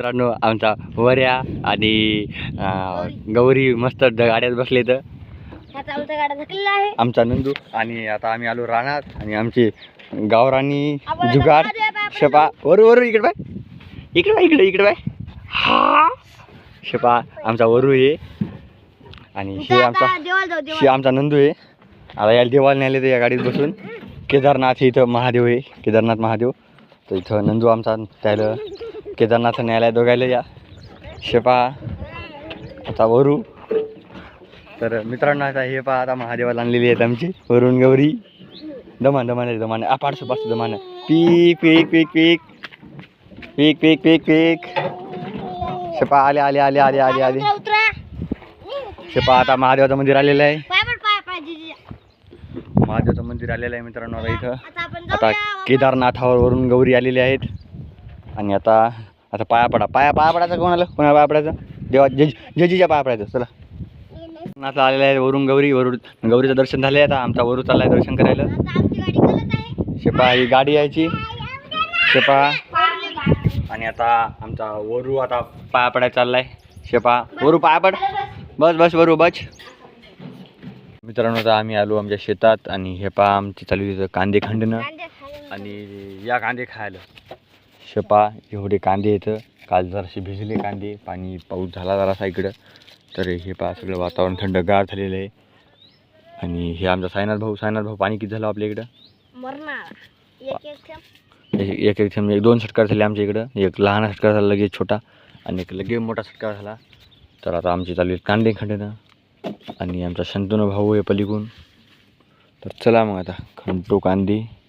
मित्रांनो आमचा वऱ्या आणि गौरी मस्त गाड्यात बसले तर हा आमचा नंदू आणि आता आम्ही आलो रानात आणि आमची गावराणी बापरे शेपा वरू वरू इकडे बाय. इकडे बाय इकडे इकडे बाय. हा. शेपा आमचा वरू आहे. आणि हे आमचा हे आमचा नंदू आहे. आता याला देवाला न्यायला तर या गाडीत बसून. केदारनाथ हे इथं महादेव आहे. केदारनाथ महादेव. तर इथं नंदू आमचा त्याला केदारनाथ न्यायालय दोघायला या. शेपा आता वरू. तर मित्रांनो आता हे पहा आता महादेवाला आणलेली आहेत आमची वरून गौरी. दमान दमान दमान आपाडसं पाच दमान पीक पीक पीक पीक. पीक पीक पीक पीक. शेपा आले आले आले आले आले आले. शेपा आता महादेवाचं मंदिर आलेलं आहे. महादेवाचं मंदिर आलेलं आहे मित्रांनो इथं. आता केदारनाथावर वरून गौरी आलेली आहेत. आणि आता आता पाया पडा. पाया पाया पडायचं कोणाला? कोणाला पाया पडायचं? देवा जज जजीच्या पाया पडायचं. चला. नाथला आलेलं आहे? वरून गौरी वरून गौरीचं दर्शन झालं आता. आमचा वरू चाललाय दर्शन करायला. आता आहे शेपा ही गाडी यायची. शेपा. आणि आता आमचा वरू आता पाया पडायला चाललाय. शेपा. वरू पाया पड. बस बस वरू बच मित्रांनो आता आम्ही आलो आमच्या शेतात आणि हे पा आमची चालू आहे कांदे खंडणं. आणि या कांदे खायला. शेपा एवढे कांदे येतं काल जरासे भिजले कांदे पाणी पाऊस झाला जरासा इकडं. तर हे पा सगळं वातावरण थंडगार झालेलं आहे. आणि हे आमचा सायनाथ भाऊ सायनाथ भाऊ पाणी किती झालं आपल्या इकडं? एक एक थेंब. एक दोन षटकार झाले आमच्या इकडं. एक लहान षटकार झाला लगेच छोटा. आणि एक लगेच मोठा षटकार झाला. तर आता आमची चालू आहे कांदे खंडणं आणि आमचा शंतनू भाऊ आहे पलीकडून. तर चला मग आता खंडतो कांदे.